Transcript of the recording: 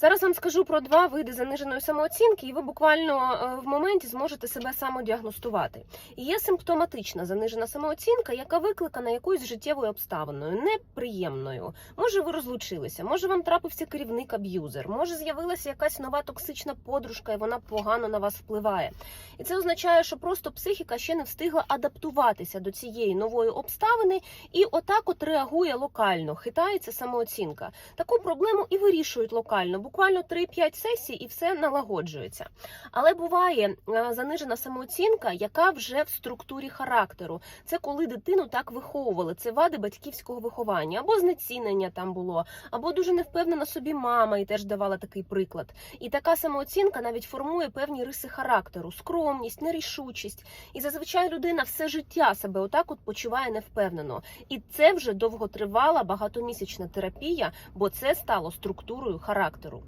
Зараз вам скажу про два види заниженої самооцінки, і ви буквально е, в моменті зможете себе самодіагностувати. Є симптоматична занижена самооцінка, яка викликана якоюсь життєвою обставиною, неприємною. Може, ви розлучилися, може вам трапився керівник аб'юзер, може з'явилася якась нова токсична подружка, і вона погано на вас впливає. І це означає, що просто психіка ще не встигла адаптуватися до цієї нової обставини, і отак от реагує локально, хитається самооцінка. Таку проблему і вирішують локально. Буквально 3-5 сесій, і все налагоджується. Але буває е, занижена самооцінка, яка вже в структурі характеру. Це коли дитину так виховували. Це вади батьківського виховання, або знецінення там було, або дуже невпевнена собі мама, і теж давала такий приклад. І така самооцінка навіть формує певні риси характеру, скромність, нерішучість. І зазвичай людина все життя себе отак от почуває невпевнено. І це вже довготривала багатомісячна терапія, бо це стало структурою характеру.